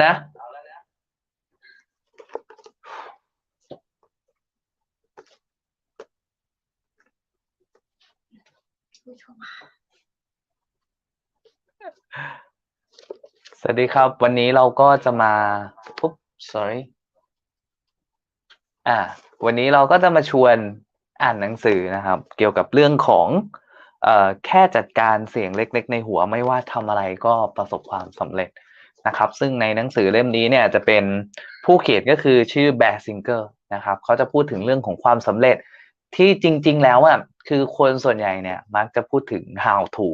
นะสวัสดีครับ วันนี้เราก็จะมาปุ๊บ sorry อ่า วันนี้เราก็จะมาชวนอ่านหนังสือนะครับ เกี่ยวกับเรื่องของเอ่อแค่จัดการเสียงเล็ก ๆ ในหัวไม่ว่าทำอะไรก็ประสบความสำเร็จ นะครับ ซึ่งในหนังสือเล่มนี้เนี่ยจะเป็นผู้เขียนก็คือชื่อแบร์ซิงเกอร์นะครับเขาจะพูดถึงเรื่องของความสำเร็จที่จริง ๆ แล้วอะคือคนส่วนใหญ่เนี่ยมักจะพูดถึง how to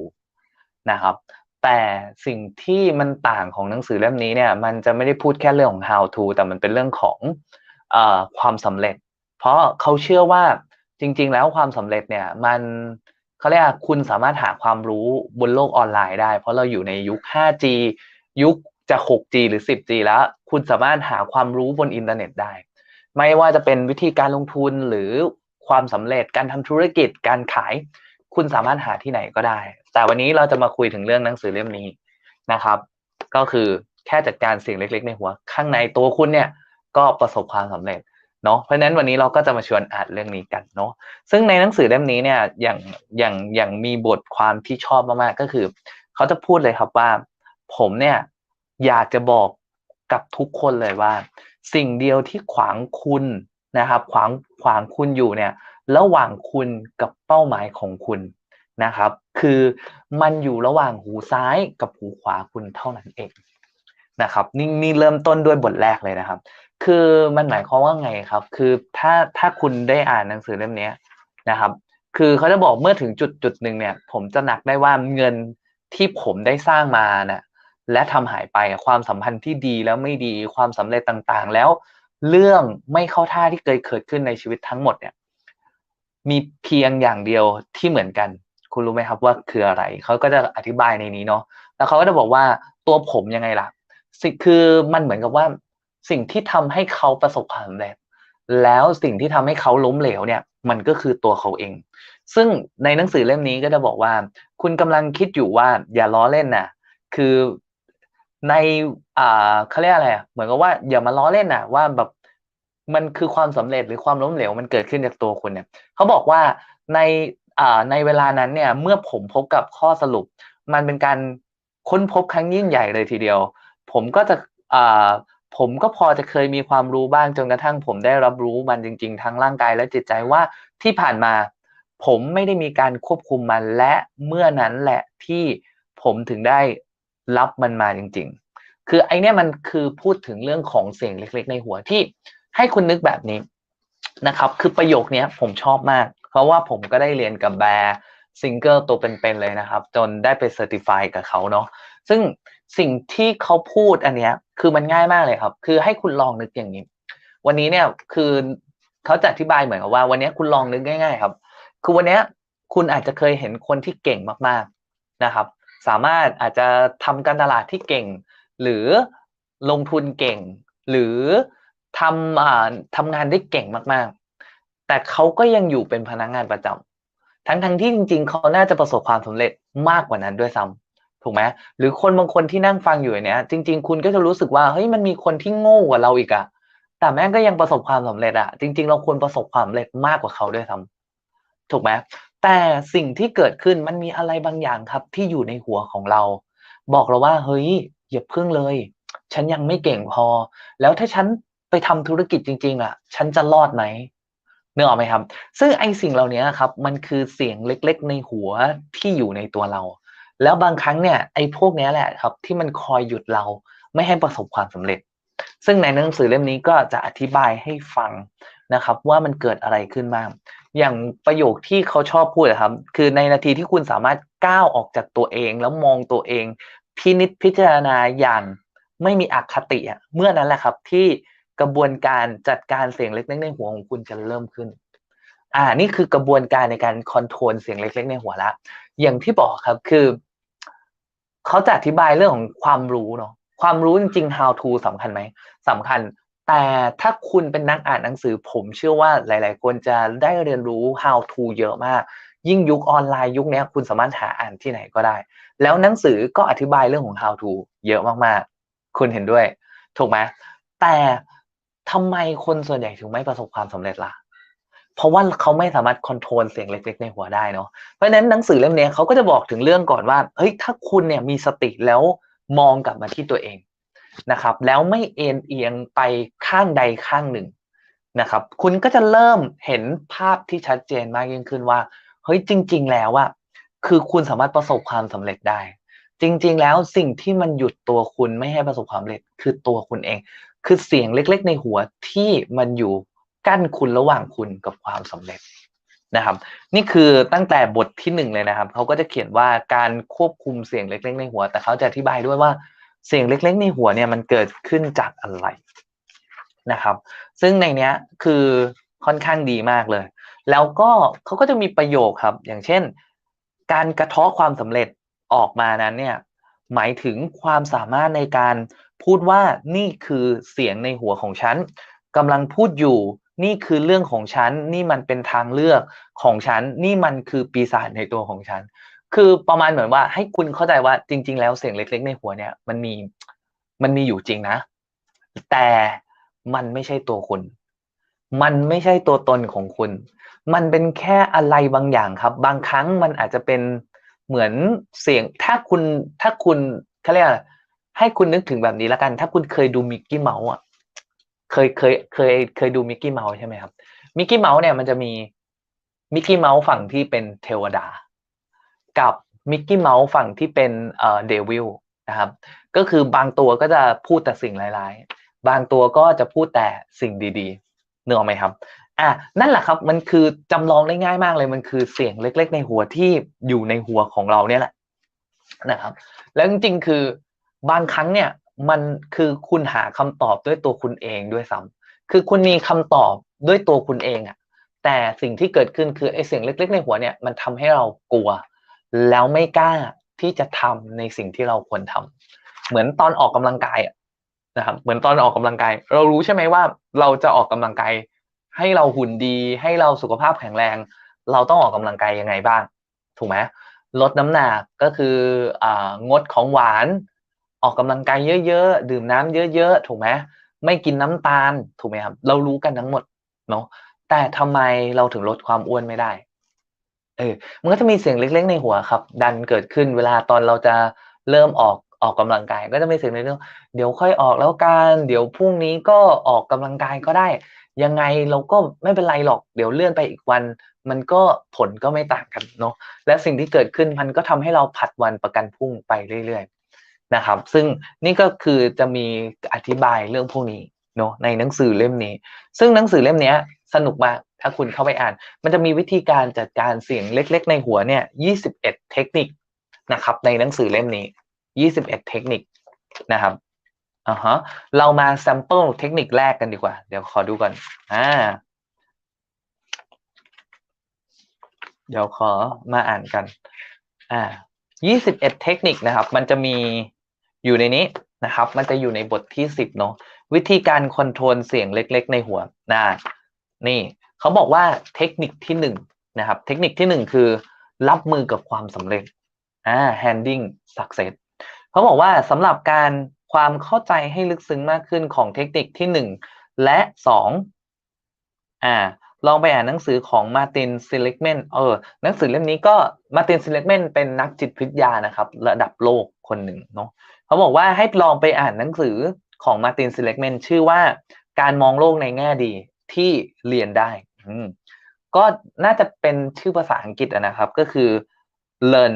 นะครับ แต่สิ่งที่มันต่างของหนังสือเล่มนี้เนี่ย มันจะไม่ได้พูดแค่เรื่องของ how to แต่มันเป็นเรื่องของอความสำเร็จ เพราะเขาเชื่อว่าจริง ๆ แล้วความสำเร็จเนี่ยมันเขาเรียกคุณสามารถหาความรู้บนโลกออนไลน์ได้ เพราะเราอยู่ในยุค 5G ยุค จะ 6G หรือ 10G แล้ว คุณสามารถหาความรู้บนอินเทอร์เน็ตได้ ไม่ว่าจะเป็นวิธีการลงทุนหรือความสำเร็จการทำธุรกิจการขาย คุณสามารถหาที่ไหนก็ได้ แต่วันนี้เราจะมาคุยถึงเรื่องหนังสือเล่มนี้นะครับ ก็คือแค่จัดการสิ่งเล็ก ๆ ในหัว ข้างในตัวคุณเนี่ยก็ประสบความสำเร็จเนาะเพราะฉะนั้นวันนี้เราก็จะมาชวนอ่านเรื่องนี้กันเนาะซึ่งในหนังสือเล่มนี้เนี่ยอย่างอย่างอย่างมีบทความที่ชอบมากๆก็คือ เขาจะพูดเลยครับว่า ผมเนี่ย อยากจะบอกกับทุกคนเลยว่า สิ่งเดียวที่ขวางคุณนะครับ ขวางขวางคุณอยู่เนี่ย ระหว่างคุณกับเป้าหมายของคุณนะครับ คือมันอยู่ระหว่างหูซ้ายกับหูขวาคุณเท่านั้นเองนะครับนี่นี่เริ่มต้นด้วยบทแรกเลยนะครับ คือมันหมายความว่าไงครับ คือถ้าถ้าคุณได้อ่านหนังสือเล่มนี้นะครับ คือเขาจะบอกเมื่อถึงจุดจุดหนึ่งเนี่ย ผมจะหนักได้ว่าเงินที่ผมได้สร้างมานะ และทำหายไปความสัมพันธ์ที่ดีแล้วไม่ดีความสำเร็จต่างๆ แล้วเรื่องไม่เข้าท่าที่เคยเกิดขึ้นในชีวิตทั้งหมดเนี่ย มีเพียงอย่างเดียวที่เหมือนกัน คุณรู้ไหมครับว่าคืออะไรเขาก็จะอธิบายในนี้เนาะแล้วเขาก็จะบอกว่าตัวผมยังไงล่ะสิคือมันเหมือนกับว่าสิ่งที่ทำให้เขาประสบความสำเร็จแล้วสิ่งที่ทำให้เขาล้มเหลวเนี่ย มันก็คือตัวเขาเอง ซึ่งในหนังสือเล่มนี้ก็จะบอกว่า คุณกำลังคิดอยู่ว่าอย่าล้อเล่นนะคือ ในอ่าเขาเรียกอะไรอะเหมือนกับว่าอย่ามาล้อเล่นนะว่าแบบมันคือความสำเร็จหรือความล้มเหลวมันเกิดขึ้นจากตัวคุณเนี่ยเขาบอกว่าในอ่าในเวลานั้นเนี่ย เมื่อผมพบกับข้อสรุป มันเป็นการค้นพบครั้งยิ่งใหญ่เลยทีเดียว ผมก็จะอ่าผมก็พอจะเคยมีความรู้บ้างจนกระทั่ง ผมได้รับรู้มันจริง ๆ ทั้งร่างกายและจิตใจว่าที่ผ่านมา ผมไม่ได้มีการควบคุมมันและเมื่อนั้นแหละที่ผมถึงได้ รับมันมาจริง ๆ คือไอเนี้ยมันคือพูดถึงเรื่องของเสียงเล็ก ๆ ในหัวที่ให้คุณนึกแบบนี้นะครับ คือประโยคนี้ผมชอบมาก เพราะว่าผมก็ได้เรียนกับแบร์ซิงเกิลตัวเป็นๆเลยนะครับ จนได้ไปเซอร์ติฟายกับเขาเนาะซึ่งสิ่งที่เขาพูดอันเนี้ยคือมันง่ายมากเลยครับ คือให้คุณลองนึกอย่างนี้ วันนี้เนี่ยคือเขาจะอธิบายเหมือนกับว่า วันนี้คุณลองนึกง่าย ๆ ครับ คือวันนี้คุณอาจจะเคยเห็นคนที่เก่งมากๆนะครับ สามารถอาจจะทำการตลาดที่เก่ง หรือลงทุนเก่ง หรือทำอทำงานได้เก่งมากๆ แต่เขาก็ยังอยู่เป็นพนักงานประจำทั้งทั้งที่จริง ๆ เขาน่าจะประสบความสำเร็จมากกว่านั้นด้วยซ้ำถูกไหมหรือคนบางคนที่นั่งฟังอยู่เนี้ยจริง ๆ คุณก็จะรู้สึกว่าเฮ้ยมันมีคนที่โง่กว่าเราอีกอะแต่แม่งก็ยังประสบความสำเร็จอะจริง ๆ เราควรประสบความสำเร็จมากกว่าเขาด้วยซ้ำถูกไหม แต่สิ่งที่เกิดขึ้นมันมีอะไรบางอย่างครับที่อยู่ในหัวของเรา บอกเราว่าเฮ้ยอย่าพึ่งเลย ฉันยังไม่เก่งพอ แล้วถ้าฉันไปทำธุรกิจจริงๆอะ ฉันจะรอดไหมเนื้อออกไหมครับ ซึ่งไอ้สิ่งเหล่านี้ครับ มันคือเสียงเล็กๆ ในหัวที่อยู่ในตัวเรา แล้วบางครั้งเนี่ยไอ้พวกนี้แหละครับ ที่มันคอยหยุดเราไม่ให้ประสบความสำเร็จ ซึ่งในหนังสือเล่มนี้ก็จะอธิบายให้ฟังนะครับ ว่ามันเกิดอะไรขึ้นบ้าง อย่างประโยคที่เขาชอบพูดครับ คือในนาทีที่คุณสามารถก้าวออกจากตัวเอง แล้วมองตัวเอง พินิจพิจารณาอย่างไม่มีอคติอะเมื่อนั้นแหละครับที่กระบวนการจัดการเสียงเล็กๆในหัวของคุณจะเริ่มขึ้น อ่า นี่คือกระบวนการในการคอนโทรลเสียงเล็ก ๆ ในหัวละ อย่างที่บอกครับคือเขาจะอธิบายเรื่องของความรู้เนาะ ความรู้จริงๆ how to สำคัญไหมสำคัญ แต่ถ้าคุณเป็นนักอ่านหนังสือผมเชื่อว่าหลาย ๆ คนจะได้เรียนรู้ how to เยอะมาก ยิ่งยุคออนไลน์ยุคนี้คุณสามารถหาอ่านที่ไหนก็ได้ แล้วหนังสือก็อธิบายเรื่องของ how to เยอะมากๆ คุณเห็นด้วย ถูกไหมแต่ทำไมคนส่วนใหญ่ถึงไม่ประสบความสำเร็จล่ะเพราะว่าเขาไม่สามารถคอนโทรลเสียงเล็กๆในหัวได้เนาะ เพราะฉะนั้นหนังสือเล่มนี้เขาก็จะบอกถึงเรื่องก่อนว่า เฮ้ย ถ้าคุณเนี่ยมีสติแล้วมองกลับมาที่ตัวเอง นะครับ แล้วไม่เอ็นเอียงไปข้างใดข้างหนึ่งนะครับ คุณก็จะเริ่มเห็นภาพที่ชัดเจนมากยิ่งขึ้นว่าเฮ้ยจริง ๆ แล้วว่าคือคุณสามารถประสบความสำเร็จได้ จริง ๆ แล้วสิ่งที่มันหยุดตัวคุณไม่ให้ประสบความสำเร็จคือตัวคุณเอง คือเสียงเล็ก ๆ ในหัวที่มันอยู่กั้นคุณระหว่างคุณกับความสำเร็จนะครับ นี่คือตั้งแต่บทที่หนึ่งเลยนะครับเขาก็จะเขียนว่าการควบคุมเสียงเล็ก ๆ ในหัว แต่เขาจะอธิบายด้วยว่า สียงเล็ก ๆ ในหัวเนี่ยมันเกิดขึ้นจากอะไรนะครับ ซึ่งในเนี้ยคือค่อนข้างดีมากเลย แล้วก็เขาก็จะมีประโยคครับ อย่างเช่น การกระเทาะความสำเร็จออกมานั้นเนี่ยหมายถึงความสามารถในการพูดว่านี่คือเสียงในหัวของฉันกำลังพูดอยู่ นี่คือเรื่องของฉัน นี่มันเป็นทางเลือกของฉัน นี่มันคือปีศาจในตัวของฉัน คือประมาณเหมือนว่าให้คุณเข้าใจว่าจริง ๆ แล้วเสียงเล็ก ๆ ในหัวเนี่ย มันมีมันมีอยู่จริงนะ แต่มันไม่ใช่ตัวคุณ มันไม่ใช่ตัวตนของคุณ มันเป็นแค่อะไรบางอย่างครับ บางครั้งมันอาจจะเป็นเหมือนเสียงถ้าคุณถ้าคุณเขาเรียกให้คุณนึกถึงแบบนี้แล้วกัน ถ้าคุณเคยดูมิกกี้เมาส์อะเคยเคยเคยเคยดูมิกกี้เมาส์ใช่ไหมครับมิกกี้เมาส์เนี่ยมันจะมีมิกกี้เมาส์ฝั่งที่เป็นเทวดา กับมิกกี้เมาส์ฝั่งที่เป็นเอ่อเดวิลนะครับก็คือบางตัวก็จะพูดแต่สิ่งร้ายๆ บางตัวก็จะพูดแต่สิ่งดีๆเนื้อไหมครับอะนั่นแหละครับมันคือจำลองได้ง่ายมากเลยมันคือเสียงเล็ก ๆ ในหัวที่อยู่ในหัวของเราเนี่ยแหละนะครับ แล้วจริงๆคือบางครั้งเนี่ยมันคือคุณหาคำตอบด้วยตัวคุณเองด้วยซ้ำคือคุณมีคำตอบด้วยตัวคุณเองอะแต่สิ่งที่เกิดขึ้นคือไอ้เสียงเล็ก ๆ ในหัวเนี่ยมันทำให้เรากลัว แล้วไม่กล้าที่จะทำในสิ่งที่เราควรทำเหมือนตอนออกกำลังกายนะครับ เหมือนตอนออกกำลังกาย เรารู้ใช่ไหมว่าเราจะออกกำลังกายให้เราหุ่นดี ให้เราสุขภาพแข็งแรง เราต้องออกกำลังกายยังไงบ้าง ถูกไหมลดน้ำหนักก็คือองดของหวานออกกำลังกายเยอะๆ ดื่มน้ำเยอะๆ ถูกไหมไม่กินน้ำตาล ถูกไหมครับ เรารู้กันทั้งหมดเนาะ แต่ทำไมเราถึงลดความอ้วนไม่ได้ เออมันก็จะมีเสียงเล็ก ๆ ในหัวครับ ดันเกิดขึ้นเวลาตอนเราจะเริ่มออกออกกำลังกาย ก็จะมีเสียงในเรื่องเดี๋ยวค่อยออกแล้วกันเดี๋ยวพรุ่งนี้ก็ออกกำลังกายก็ได้ ยังไงเราก็ไม่เป็นไรหรอก เดี๋ยวเลื่อนไปอีกวัน มันก็ผลก็ไม่ต่างกันเนาะและสิ่งที่เกิดขึ้นมันก็ทำให้เราผัดวันประกันพรุ่งไปเรื่อย ๆนะครับ ซึ่งนี่ก็คือจะมีอธิบายเรื่องพวกนี้เนาะในหนังสือเล่มนี้ ซึ่งหนังสือเล่มนี้สนุกมาก ถ้าคุณเข้าไปอ่าน มันจะมีวิธีการจัดการเสียงเล็ก ๆ ในหัวเนี่ย 21 เทคนิคนะครับ ในหนังสือเล่มนี้ 21 เทคนิคนะครับอ่าฮะเรามาแซมเปิลเทคนิคแรกกันดีกว่า เดี๋ยวขอดูก่อนอ่าเดี๋ยวขอมาอ่านกัน อ่า 21 เทคนิคนะครับ มันจะมีอยู่ในนี้นะครับ มันจะอยู่ในบทที่ 10 เนาะ วิธีการคอนโทรลเสียงเล็ก ๆ ในหัวนะนี่ เขาบอกว่าเทคนิคที่หนึ่งนะครับ เทคนิคที่หนึ่งคือ รับมือกับความสำเร็จอ่า handling success เขาบอกว่าสำหรับการความเข้าใจให้ลึกซึ้งมากขึ้นของเทคนิคที่หนึ่งและสองอ่าลองไปอ่านหนังสือของมาตินซิลิกแมนเออหนังสือเล่มนี้ก็มาตินซิลิกแมนเป็นนักจิตวิทยานะครับ ระดับโลกคนหนึ่งเนาะเขาบอกว่าให้ลองไปอ่านหนังสือของมาตินซิลิกแมนชื่อว่าการมองโลกในแง่ดีที่เรียนได้ ก็น่าจะเป็นชื่อภาษาอังกฤษนะครับ ก็คือ learn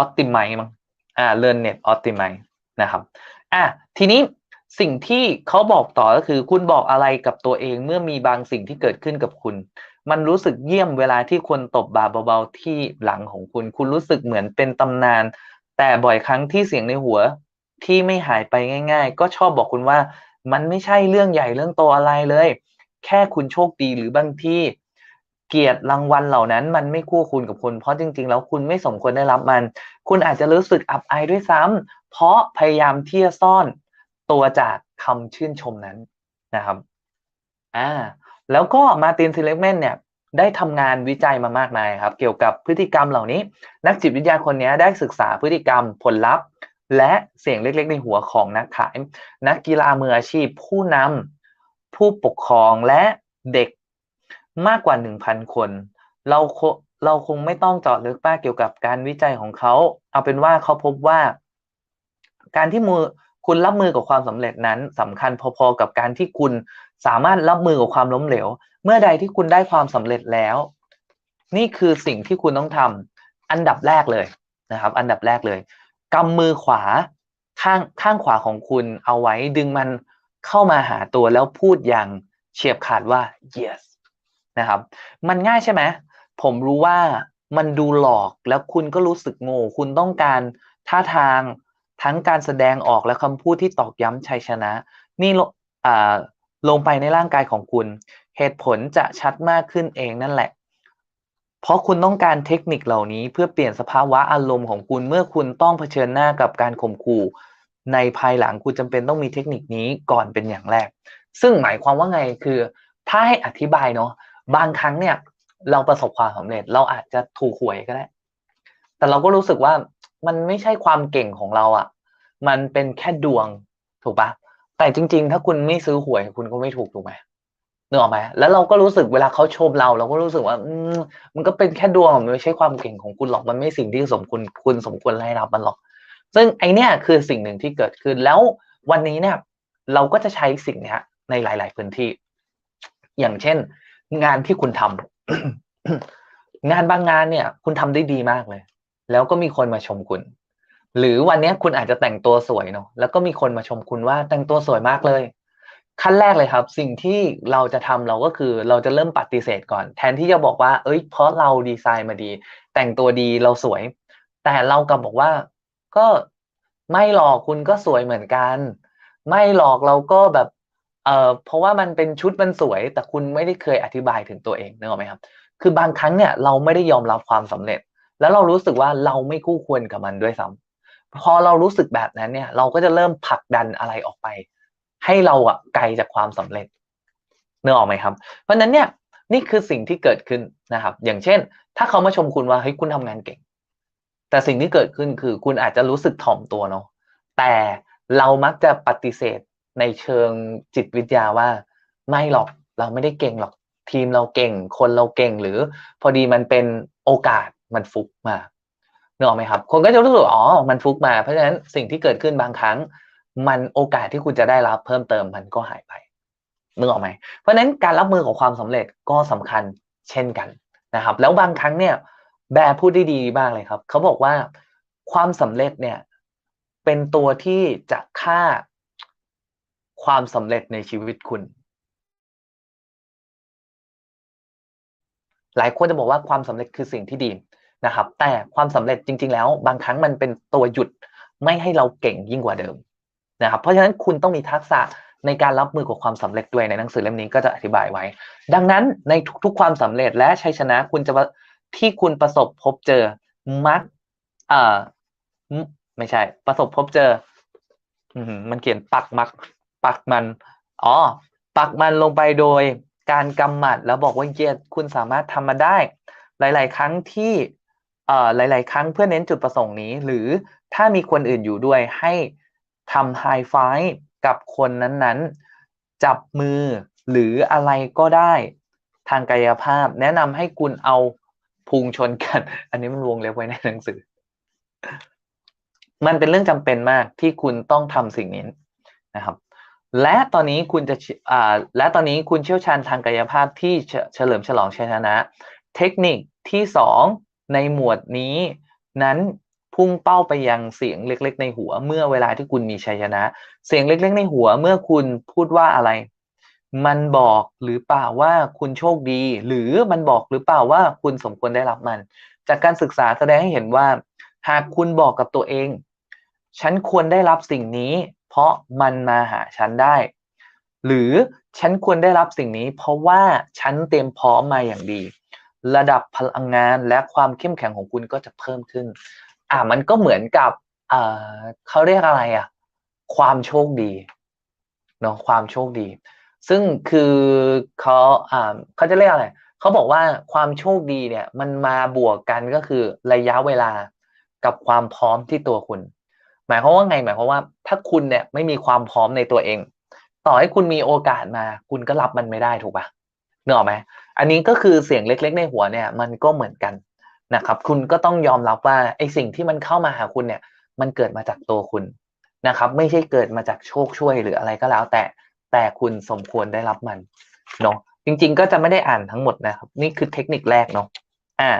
optimize มั้งอ่า learn net optimize นะครับ อะทีนี้สิ่งที่เขาบอกต่อก็คือ คุณบอกอะไรกับตัวเองเมื่อมีบางสิ่งที่เกิดขึ้นกับคุณ มันรู้สึกเยี่ยมเวลาที่คนตบบาเบาๆที่หลังของคุณ คุณรู้สึกเหมือนเป็นตำนาน แต่บ่อยครั้งที่เสียงในหัวที่ไม่หายไปง่าย ๆ ก็ชอบบอกคุณว่า มันไม่ใช่เรื่องใหญ่เรื่องโตอะไรเลย แค่คุณโชคดีหรือบางที่เกียรติรางวัลเหล่านั้น มันไม่คู่คุณกับคุณเพราะจริง ๆ แล้วคุณไม่สมควรได้รับมัน คุณอาจจะรู้สึกอับอายด้วยซ้ำเพราะพยายามที่จะซ่อนตัวจากคำชื่นชมนั้นนะครับอ่าแล้วก็มาตินซิเลกแมนเนี่ยได้ทำงานวิจัยมามากมายครับ เกี่ยวกับพฤติกรรมเหล่านี้ นักจิตวิทยาคนนี้ได้ศึกษาพฤติกรรมผลลัพธ์ และเสียงเล็กๆ ในหัวของนักขาย นักกีฬามืออาชีพผู้นำ ผู้ปกครองและเด็กมากกว่า 1,000 คน เราเราคงไม่ต้องเจาะลึกมาเกี่ยวกับการวิจัยของเขา เอาเป็นว่าเขาพบว่า การที่มือคุณรับมือกับความสำเร็จนั้นสำคัญพอๆกับการที่คุณสามารถรับมือกับความล้มเหลว เมื่อใดที่คุณได้ความสำเร็จแล้ว นี่คือสิ่งที่คุณต้องทำอันดับแรกเลยนะครับ อันดับแรกเลยกำมือขวาข้างข้างขวาของคุณเอาไว้ดึงมัน เข้ามาหาตัวแล้วพูดอย่างเฉียบขาดว่า yes นะครับ มันง่ายใช่ไหมผมรู้ว่ามันดูหลอกแล้วคุณก็รู้สึกโง่คุณต้องการท่าทางทั้งการแสดงออกและคำพูดที่ตอกย้ำชัยชนะ นี่ลงไปในร่างกายของคุณ เหตุผลจะชัดมากขึ้นเองนั่นแหละ เพราะคุณต้องการเทคนิคเหล่านี้เพื่อเปลี่ยนสภาวะอารมณ์ของคุณเมื่อคุณต้องเผชิญหน้ากับการข่มขู่ ในภายหลังคุณจำเป็นต้องมีเทคนิคนี้ก่อนเป็นอย่างแรก ซึ่งหมายความว่าไงคือ ถ้าให้อธิบายเนาะบางครั้งเนี่ย เราประสบความสำเร็จเราอาจจะถูกหวยก็ได้ แต่เราก็รู้สึกว่ามันไม่ใช่ความเก่งของเราอะ่ะ มันเป็นแค่ดวงถูกปะแต่จริง ๆ ถ้าคุณไม่ซื้อหวยคุณก็ไม่ถูกถูกไหมนึกออกไหมแล้วเราก็รู้สึกเวลาเขาชมเรา เราก็รู้สึกว่าอืมมันก็เป็นแค่ดวงมันไม่ใช่ความเก่งของคุณหรอกมันไม่สิ่งที่สมคุณคุณสมควรได้รับมันหรอก ซึ่งไอเนี้ยคือสิ่งหนึ่งที่เกิดขึ้นแล้ววันนี้เนี่ยเราก็จะใช้สิ่งเนี้ยในหลาย ๆ พื้นที่ อย่างเช่น งานที่คุณทำงานบางงานเนี่ย คุณทำได้ดีมากเลย แล้วก็มีคนมาชมคุณ หรือวันนี้คุณอาจจะแต่งตัวสวยเนาะแล้วก็มีคนมาชมคุณว่าแต่งตัวสวยมากเลย ขั้นแรกเลยครับ สิ่งที่เราจะทำเราก็คือเราจะเริ่มปฏิเสธก่อน แทนที่จะบอกว่า เอ้ย เพราะเราดีไซน์มาดี แต่งตัวดีเราสวย แต่เรากลับบอกว่า ก็ไม่หลอกคุณก็สวยเหมือนกัน ไม่หลอกเราก็แบบเออเพราะว่ามันเป็นชุดมันสวย แต่คุณไม่ได้เคยอธิบายถึงตัวเองนึกออกไหมครับ คือบางครั้งเนี่ยเราไม่ได้ยอมรับความสำเร็จ แล้วเรารู้สึกว่าเราไม่คู่ควรกับมันด้วยซ้ำพอเรารู้สึกแบบนั้นเนี่ย เราก็จะเริ่มผลักดันอะไรออกไป ให้เราอะไกลจากความสำเร็จเนื้อออกไหมครับ เพราะนั้นเนี่ยนี่คือสิ่งที่เกิดขึ้นนะครับ อย่างเช่น ถ้าเขามาชมคุณว่าเฮ้ยคุณทำงานเก่ง แต่สิ่งที่เกิดขึ้นคือคุณอาจจะรู้สึกถ่อมตัวเนาะแต่เรามักจะปฏิเสธในเชิงจิตวิทยาว่า ไม่หรอกเราไม่ได้เก่งหรอกทีมเราเก่ง คนเราเก่งหรือ พอดีมันเป็นโอกาสมันฟุกมาเนอะไหมครับ คนก็จะรู้สึกอ๋อมันฟุกมา เพราะฉะนั้นสิ่งที่เกิดขึ้นบางครั้ง มันโอกาสที่คุณจะได้รับเพิ่มเติมมันก็หายไปนึกออกไหมเพราะฉะนั้นการรับมือของความสำเร็จก็สำคัญเช่นกันนะครับ แล้วบางครั้งเนี่ย แบร์พูดได้ดีมากเลยครับ เขาบอกว่าความสำเร็จเนี่ย เป็นตัวที่จะฆ่าความสำเร็จในชีวิตคุณ หลายคนจะบอกว่าความสำเร็จคือสิ่งที่ดีนะครับ แต่ความสำเร็จจริง ๆ แล้ว บางครั้งมันเป็นตัวหยุดไม่ให้เราเก่งยิ่งกว่าเดิมนะครับ เพราะฉะนั้นคุณต้องมีทักษะในการรับมือกับความสำเร็จด้วยในหนังสือเล่มนี้ก็จะอธิบายไว้ ดังนั้นในทุกๆความสำเร็จและชัยชนะคุณจะ ที่คุณประสบพบเจอ มัก เอ่อ ไม่ใช่ ประสบพบเจอมันเขียนปักมัก ปักมัน อ๋อ ปักมันลงไปโดยการกำหมัดแล้วบอกว่าเยดคุณสามารถทำมาได้ หลาย ๆ ครั้งที่เอ่อหลาย ๆ ครั้งเพื่อเน้นจุดประสงค์นี้ หรือถ้ามีคนอื่นอยู่ด้วยให้ทำไฮไฟกับคนนั้น ๆ จับมือหรืออะไรก็ได้ทางกายภาพ แนะนำให้คุณเอา พุงชนกัน อันนี้มันวงเล็บไว้ในหนังสือ มันเป็นเรื่องจำเป็นมากที่คุณต้องทำสิ่งนี้นะครับ และตอนนี้คุณจะอ่าและตอนนี้คุณเชี่ยวชาญทางกายภาพที่เฉลิมฉลองชัยชนะ เทคนิคที่สองในหมวดนี้นั้นพุ่งเป้าไปยังเสียงเล็ก ๆ ในหัว เมื่อเวลาที่คุณมีชัยชนะ เสียงเล็ก ๆ ในหัว เมื่อคุณพูดว่าอะไร มันบอกหรือเปล่าว่าคุณโชคดี หรือมันบอกหรือเปล่าว่าคุณสมควรได้รับมัน จากการศึกษาแสดงให้เห็นว่า หากคุณบอกกับตัวเอง ฉันควรได้รับสิ่งนี้ เพราะมันมาหาฉันได้ หรือฉันควรได้รับสิ่งนี้ เพราะว่าฉันเตรียมพร้อมมาอย่างดี ระดับพลังงานและความเข้มแข็งของคุณก็จะเพิ่มขึ้น อ่ามันก็เหมือนกับอ่าเขาเรียกอะไรอะความโชคดีเนาะความโชคดี ซึ่งคือเขาอ่าเขาจะเรียกอะไรเขาบอกว่าความโชคดีเนี่ย มันมาบวกกันก็คือระยะเวลากับความพร้อมที่ตัวคุณ หมายความว่าไงหมายความว่า ถ้าคุณเนี่ยไม่มีความพร้อมในตัวเอง ต่อให้คุณมีโอกาสมา คุณก็รับมันไม่ได้ถูกปะเนกอะไหมอันนี้ก็คือเสียงเล็ก ๆ ในหัวเนี่ย มันก็เหมือนกันนะครับ คุณก็ต้องยอมรับว่าไอ้สิ่งที่มันเข้ามาหาคุณเนี่ย มันเกิดมาจากตัวคุณนะครับ ไม่ใช่เกิดมาจากโชคช่วยหรืออะไรก็แล้วแต่ แต่คุณสมควรได้รับมันเนาะจริง ๆ ก็จะไม่ได้อ่านทั้งหมดนะครับ นี่คือเทคนิคแรกเนาะอ่า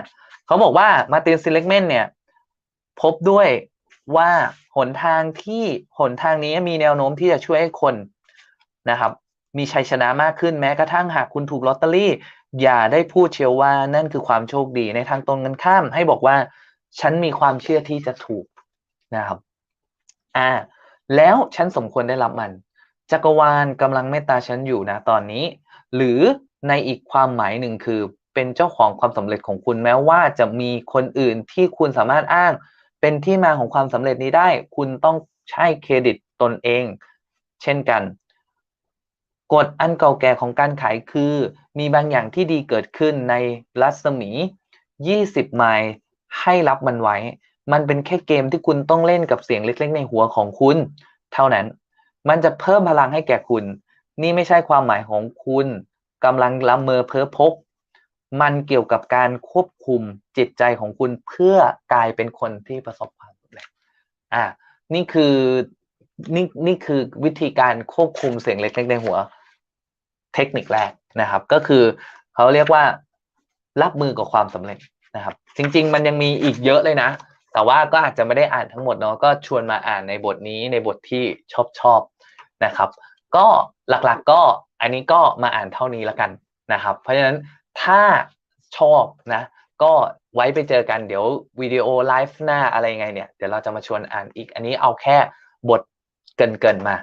เขาบอกว่ามาตินซิเลกเมนเนี่ย พบด้วยว่าหนทางที่หนทางนี้มีแนวโน้มที่จะช่วยให้คนนะครับ มีชัยชนะมากขึ้นแม้กระทั่งหากคุณถูกลอตเตอรี่ อย่าได้พูดเชียวว่านั่นคือความโชคดีในทางตรงกันข้าม ให้บอกว่าฉันมีความเชื่อที่จะถูกนะครับ อ่า แล้วฉันสมควรได้รับมัน จักรวาลกำลังเมตตาฉันอยู่นะตอนนี้ หรือในอีกความหมายหนึ่งคือ เป็นเจ้าของความสำเร็จของคุณแม้ว่าจะมีคนอื่นที่คุณสามารถอ้าง เป็นที่มาของความสำเร็จนี้ได้ คุณต้องใช้เครดิตตนเอง เช่นกันกฎอันเก่าแก่ของการขายคือ มีบางอย่างที่ดีเกิดขึ้นในรัศมี 20 ไมล์ให้รับมันไว้ มันเป็นแค่เกมที่คุณต้องเล่นกับเสียงเล็ก ๆ ในหัวของคุณ เท่านั้น มันจะเพิ่มพลังให้แก่คุณ นี่ไม่ใช่ความหมายของคุณกำลังละเมอเพ้อพก มันเกี่ยวกับการควบคุมจิตใจของคุณเพื่อกลายเป็นคนที่ประสบความสำเร็จอ่านี่คือนี่นี่คือวิธีการควบคุมเสียงเล็กๆในหัว เทคนิคแรกนะครับ ก็คือเขาเรียกว่ารับมือกับความสำเร็จนะครับ จริง ๆ มันยังมีอีกเยอะเลยนะ แต่ว่าก็อาจจะไม่ได้อ่านทั้งหมดเนาะก็ชวนมาอ่านในบทนี้ในบทที่ชอบชอบ นะครับ ก็หลักๆก็อันนี้ก็มาอ่านเท่านี้แล้วกันนะครับ เพราะฉะนั้นถ้าชอบนะ ก็ไว้ไปเจอกันเดี๋ยววิดีโอไลฟ์หน้าอะไรยังไงเนี่ยเดี๋ยวเราจะมาชวนอ่านอีก อันนี้เอาแค่บทเกินเกินมา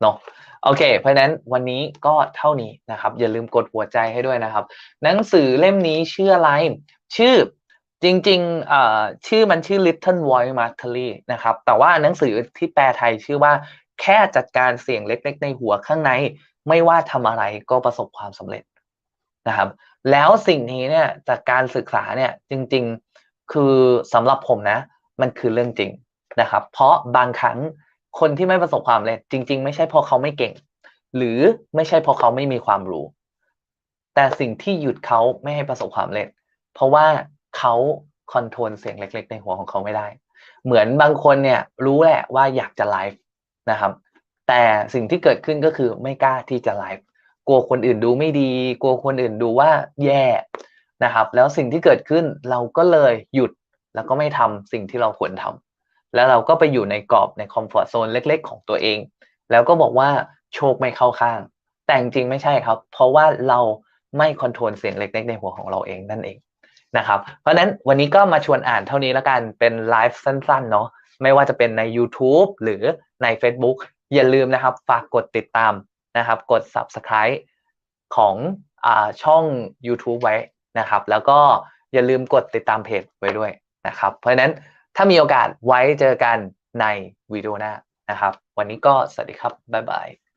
เนาะโอเค เพราะนั้นวันนี้ก็เท่านี้นะครับ อย่าลืมกดหัวใจให้ด้วยนะครับ หนังสือเล่มนี้ชื่ออะไร ชื่อจริงๆอ่ชื่อมันชื่อ Little Voice Mastery นะครับ แต่ว่าหนังสือที่แปลไทยชื่อว่า แค่จัดการเสียงเล็กๆ ในหัวข้างใน ไม่ว่าทำอะไรก็ประสบความสำเร็จนะครับ แล้วสิ่งนี้เนี่ยจากการศึกษาเนี่ยจริงๆคือสำหรับผมนะ มันคือเรื่องจริงนะครับ เพราะบางครั้งคนที่ไม่ประสบความสำเร็จจริง ๆ ไม่ใช่เพราะเขาไม่เก่ง หรือไม่ใช่เพราะเขาไม่มีความรู้ แต่สิ่งที่หยุดเขาไม่ให้ประสบความสำเร็จ เพราะว่าเขาคอนโทรลเสียงเล็ก ๆ ในหัวของเขาไม่ได้ เหมือนบางคนเนี่ยรู้แหละว่าอยากจะไลฟ์ นะครับ แต่สิ่งที่เกิดขึ้นก็คือไม่กล้าที่จะไลฟ์กลัวคนอื่นดูไม่ดี กลัวคนอื่นดูว่าแย่นะครับ แล้วสิ่งที่เกิดขึ้นเราก็เลยหยุดแล้วก็ไม่ทำสิ่งที่เราควรทำแล้วเราก็ไปอยู่ในกรอบในคอมฟอร์ทโซนเล็ก ๆ ของตัวเอง แล้วก็บอกว่าโชคไม่เข้าข้าง แต่จริงไม่ใช่ครับ เพราะว่าเราไม่คอนโทรลเสียงเล็ก ๆ ในหัวของเราเองนั่นเองนะครับ เพราะนั้นวันนี้ก็มาชวนอ่านเท่านี้แล้วกันเป็นไลฟ์สั้นๆเนาะ ไม่ว่าจะเป็นใน YouTube หรือใน Facebook อย่าลืมนะครับ ฝากกดติดตามนะครับ กด Subscribe ของอช่อง YouTube ไว้นะครับ แล้วก็อย่าลืมกดติดตามเพจไว้ด้วยนะครับ เพราะฉะนั้นถ้ามีโอกาสไว้เจอกันในวิดีโอหน้านะครับ วันนี้ก็สวัสดีครับ บ๊ายบาย